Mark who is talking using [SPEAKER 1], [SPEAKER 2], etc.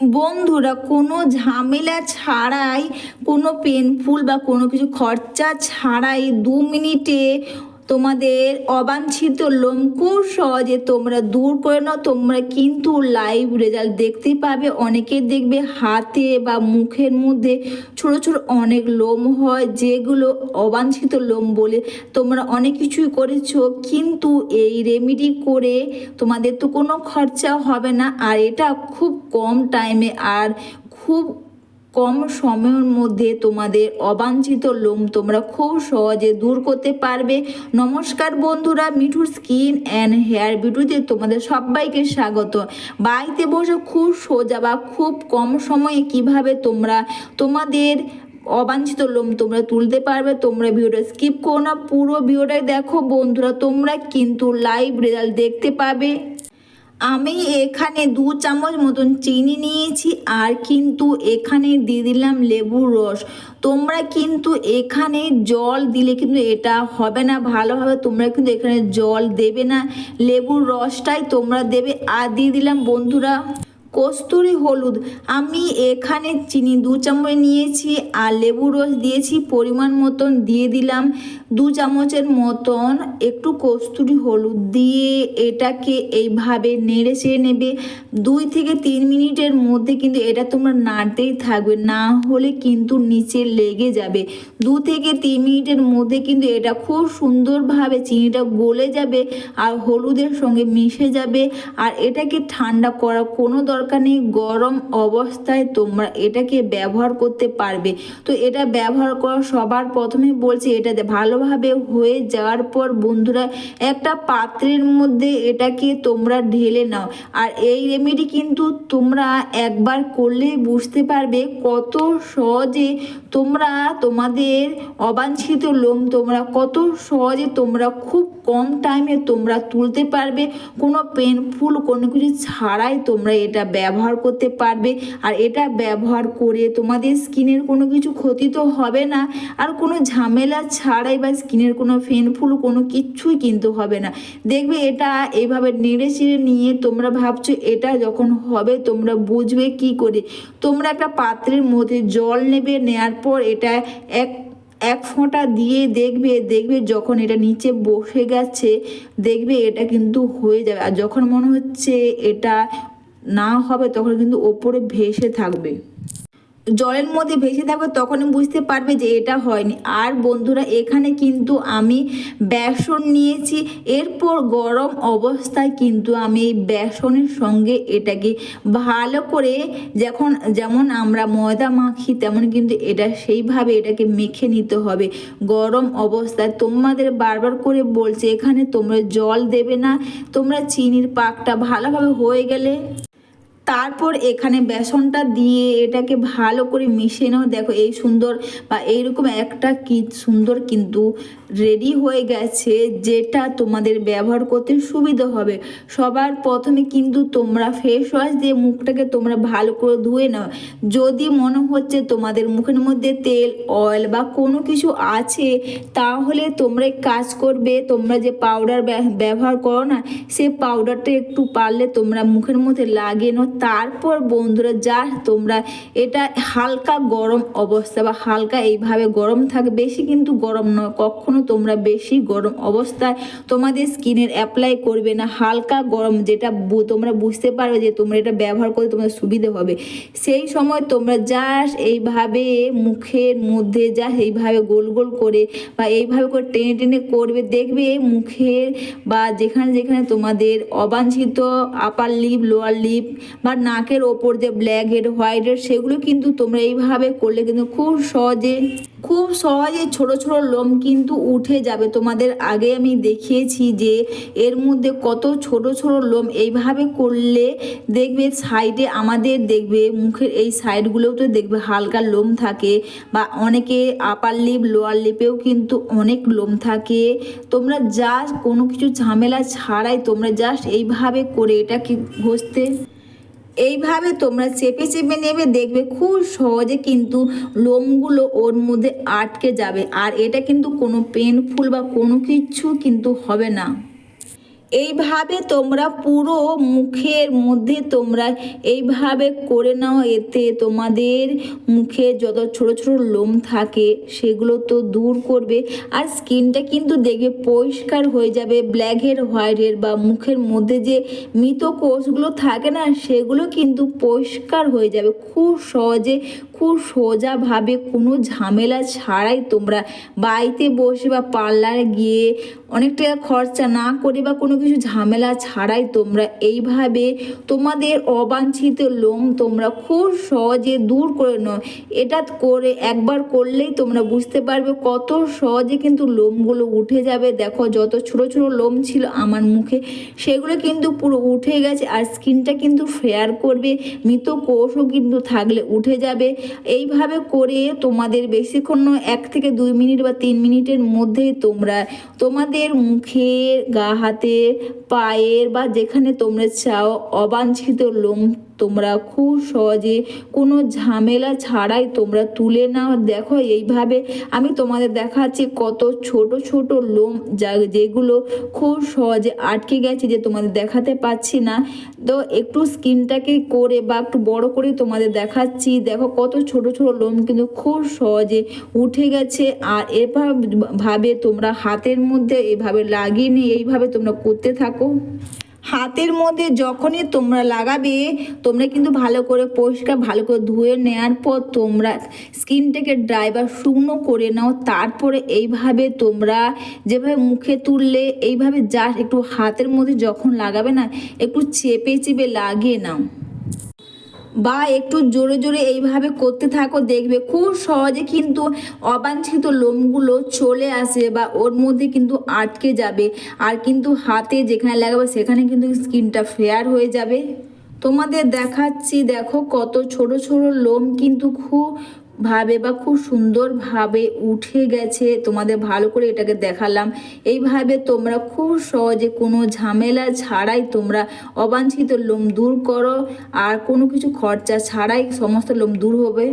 [SPEAKER 1] বন্ধুরা কোনো ঝামেলা ছাড়াই কোনো পেনফুল বা কোনো কিছু খরচা ছাড়াই দু মিনিটে তোমাদের অবাঞ্ছিত লোম খুব সহজে তোমরা দূর করে নাও, তোমরা কিন্তু লাইভ রেজাল্ট দেখতে পাবে। অনেকের দেখবে হাতে বা মুখের মধ্যে ছোট ছোট অনেক লোম হয়, যেগুলো অবাঞ্ছিত লোম বলে তোমরা অনেক কিছুই করেছ, কিন্তু এই রেমিডি করে তোমাদের তো কোনো খরচা হবে না। আর এটা খুব কম টাইমে আর খুব কম সময়ের মধ্যে তোমাদের অবাঞ্ছিত লোম তোমরা খুব সহজে দূর করতে পারবে। নমস্কার বন্ধুরা, মিঠুর স্কিন অ্যান্ড হেয়ার বিউটিতে তোমাদের সবাইকে স্বাগত। বাড়িতে বসে খুব সোজা বা খুব কম সময়ে কীভাবে তোমরা তোমাদের অবাঞ্ছিত লোম তোমরা তুলতে পারবে, তোমরা ভিডিওটা স্কিপ করো না, পুরো ভিডিওটাই দেখো। বন্ধুরা, তোমরা কিন্তু লাইভ রেজাল্ট দেখতে পাবে। আমি এখানে দু চামচ মতন চিনি নিয়েছি, আর কিন্তু এখানে দিয়ে দিলাম লেবুর রস। তোমরা কিন্তু এখানে জল দিলে কিন্তু এটা হবে না ভালোভাবে তোমরা কিন্তু এখানে জল দেবে না। লেবুর রসটাই তোমরা দেবে। আর দিয়ে দিলাম বন্ধুরা কস্তুরি হলুদ। আমি এখানে চিনি দু চামচ নিয়েছি আর লেবু রস দিয়েছি, পরিমাণ মতন দিয়ে দিলাম। দু চামচের মতন একটু কস্তুরি হলুদ দিয়ে এটাকে এইভাবে নেড়ে চেড়ে নেবে। দুই থেকে তিন মিনিটের মধ্যে কিন্তু এটা তোমরা নাড়তেই থাকবে, না হলে কিন্তু নিচে লেগে যাবে। দু থেকে তিন মিনিটের মধ্যে কিন্তু এটা খুব সুন্দরভাবে চিনিটা গলে যাবে আর হলুদের সঙ্গে মিশে যাবে। আর এটাকে ঠান্ডা করা কোনো দরকার নেই গরম অবস্থায় তোমরা এটাকে ব্যবহার করতে পারবে। তো এটা ব্যবহার করা সবার প্রথমে বলছি এটাতে ভালোভাবে হয়ে যাওয়ার পর বন্ধুরা, একটা পাত্রের মধ্যে এটাকে তোমরা ঢেলে নাও। আর এই রেমেডি কিন্তু তোমরা একবার করলে বুঝতে পারবে কত সহজে তোমরা তোমাদের অবাঞ্ছিত লোম তোমরা, কত সহজে তোমরা খুব কম টাইমে তোমরা তুলতে পারবে, কোনো পেনফুল কোনো কিছু ছাড়াই তোমরা এটা ব্যবহার করতে পারবে। আর এটা ব্যবহার করে তোমাদের স্কিনের কোনো কিছু ক্ষতি তো হবে না, আর কোনো ঝামেলা ছাড়াই বা স্কিনের কোনো পেনফুল কোনো কিচ্ছুই কিন্তু হবে না। দেখবে এটা এইভাবে নেড়ে চেড়ে নিয়ে তোমরা ভাবছ, এটা যখন হবে তোমরা বুঝবে কি করে। তোমরা একটা পাত্রের মধ্যে জল নেবে নেওয়ার পর এটা এক এক ফোঁটা দিয়ে দেখবে দেখবে যখন এটা নিচে বসে গেছে, দেখবে এটা কিন্তু হয়ে যাবে। আর যখন মনে হচ্ছে এটা না হবে, তখন কিন্তু ওপরে ভেসে থাকবে। জলের মধ্যে ভেসে থাকবে তখনই বুঝতে পারবে যে এটা হয়নি। আর বন্ধুরা, এখানে কিন্তু আমি বেসন নিয়েছি। এরপর গরম অবস্থায় কিন্তু আমি এই বেসনের সঙ্গে এটাকে ভালো করে যখন, যেমন আমরা ময়দা মাখি, তেমন কিন্তু এটা সেইভাবে এটাকে মেখে নিতে হবে। গরম অবস্থায় তোমাদের বারবার করে বলছে, এখানে তোমরা জল দেবে না। তোমরা চিনির পাকটা ভালোভাবে হয়ে গেলে তারপর এখানে বেসনটা দিয়ে এটাকে ভালো করে মিশিয়ে নাও। দেখো এই সুন্দর বা এইরকম একটা কি সুন্দর কিন্তু রেডি হয়ে গেছে, যেটা তোমাদের ব্যবহার করতে সুবিধা হবে। সবার প্রথমে কিন্তু তোমরা ফেস ওয়াশ দিয়ে মুখটাকে তোমরা ভালো করে ধুয়ে নাও। যদি মনে হচ্ছে তোমাদের মুখের মধ্যে তেল অয়েল বা কোনো কিছু আছে, তাহলে তোমরা কাজ করবে, তোমরা যে পাউডার ব্যবহার করো না, সে পাউডারটা একটু পারলে তোমরা মুখের মধ্যে লাগিয়ে নাও। তারপর বন্ধুরা, যা তোমরা, এটা হালকা গরম অবস্থা বা হালকা এইভাবে গরম থাকে, বেশি কিন্তু গরম নয়, কখনো তোমরা বেশি গরম অবস্থায় তোমাদের স্কিনের অ্যাপ্লাই করবে না, হালকা গরম যেটা তোমরা বুঝতে পারবে যে তোমরা এটা ব্যবহার করে তোমাদের সুবিধে হবে। সেই সময় তোমরা জাস্ট এইভাবে মুখের মধ্যে যা এইভাবে গোল গোল করে বা এইভাবে করে টেনে টেনে করবে, দেখবে মুখের বা যেখানে যেখানে তোমাদের অবাঞ্ছিত আপার লিপ লোয়ার লিপ বা নাকের ওপর যে ব্ল্যাক হেড হোয়াইট হেড সেগুলো কিন্তু তোমরা এইভাবে করলে কিন্তু খুব সহজে খুব সহজে ছোট ছোট লোম কিন্তু উঠে যাবে। তোমাদের আগে আমি দেখিয়েছি যে এর মধ্যে কত ছোট ছোট লোম এইভাবে করলে দেখবে সাইডে আমাদের দেখবে, মুখের এই সাইডগুলোও তো দেখবে হালকা লোম থাকে বা অনেকে আপার লিপ লোয়ার লিপেও কিন্তু অনেক লোম থাকে। তোমরা জাস্ট কোনো কিছু ঝামেলা ছাড়াই তোমরা জাস্ট এইভাবে করে এটাকে ঘষতে এইভাবে তোমরা চেপে চেপে নেবে, দেখবে খুব সহজে কিন্তু লোমগুলো ওর মধ্যে আটকে যাবে। আর এটা কিন্তু কোনো পেনফুল বা কোনো কিছু কিন্তু হবে না। এইভাবে তোমরা পুরো মুখের মধ্যে তোমরা এইভাবে করে নাও, এতে তোমাদের মুখে যত ছোট ছোট লোম থাকে সেগুলো তো দূর করবে। আর স্কিনটা কিন্তু দেখবে পরিষ্কার হয়ে যাবে ব্ল্যাক হেড হোয়াইট বা মুখের মধ্যে যে মৃত কোষগুলো থাকে না, সেগুলো কিন্তু পরিষ্কার হয়ে যাবে। খুব সহজে, খুব সোজাভাবে কোনো ঝামেলা ছাড়াই তোমরা বাড়িতে বসে বা পার্লারে গিয়ে অনেক টাকা খরচা না করে বা কোনো কিছু ঝামেলা ছাড়াই তোমরা এইভাবে তোমাদের অবাঞ্ছিত লোম তোমরা খুব সহজে দূর করে নাও। এটা করে একবার করলেই তোমরা বুঝতে পারবে কত সহজে কিন্তু লোমগুলো উঠে যাবে। দেখো যত ছোট ছোট লোম ছিল আমার মুখে, সেগুলো কিন্তু পুরো উঠে গেছে আর স্কিনটা কিন্তু ফেয়ার করবে। মৃত কোষও কিন্তু থাকলে উঠে যাবে। এইভাবে করে তোমাদের বেশিক্ষণ এক থেকে দুই মিনিট বা তিন মিনিটের মধ্যেই তোমরা তোমাদের মুখের গা হাতে পায়ের বা যেখানে তোমরা চাও অবাঞ্ছিত লোম তোমরা খুব সহজে কোনো ঝামেলা ছাড়াই তোমরা তুলে নাও। দেখো, এইভাবে আমি তোমাদের দেখাচ্ছি কত ছোট ছোট লোম যা যেগুলো খুব সহজে আটকে গেছে যে তোমাদের দেখাতে পাচ্ছি না। তো একটু স্কিনটাকে করে বা একটু বড় করে তোমাদের দেখাচ্ছি। দেখো, কত ছোট ছোট লোম কিন্তু খুব সহজে উঠে গেছে। আর এভাবে ভাবে তোমরা হাতের মধ্যে এভাবে লাগিয়ে নিয়ে এইভাবে তোমরা করতে থাকো। হাতের মধ্যে যখনই তোমরা লাগাবে, তোমরা কিন্তু ভালো করে পরিষ্কার, ভালো করে ধুয়ে নেওয়ার পর তোমরা স্কিনটাকে ড্রাই বা শুকনো করে নাও। তারপরে এইভাবে তোমরা যেভাবে মুখে তুললে, এইভাবে যা একটু হাতের মধ্যে যখন লাগাবে না, একটু চেপে চেপে লাগিয়ে নাও। বা একটু জোরে জোরে এইভাবে করতে থাকো, দেখবে খুব সহজে কিন্তু অবাঞ্ছিত লোমগুলো চলে আসে বা ওর মধ্যে কিন্তু আটকে যাবে। আর কিন্তু হাতে যেখানে লাগাবে সেখানে কিন্তু স্কিনটা ফেয়ার হয়ে যাবে। তোমাদের দেখাচ্ছি, দেখো কত ছোট ছোট লোম কিন্তু খুব ভাবে বা খুব সুন্দরভাবে উঠে গেছে, তোমাদের ভালো করে এটাকে দেখালাম। এইভাবে তোমরা খুব সহজে কোনো ঝামেলা ছাড়াই তোমরা অবাঞ্ছিত লোম দূর করো, আর কোনো কিছু খরচা ছাড়াই সমস্ত লোম দূর হবে।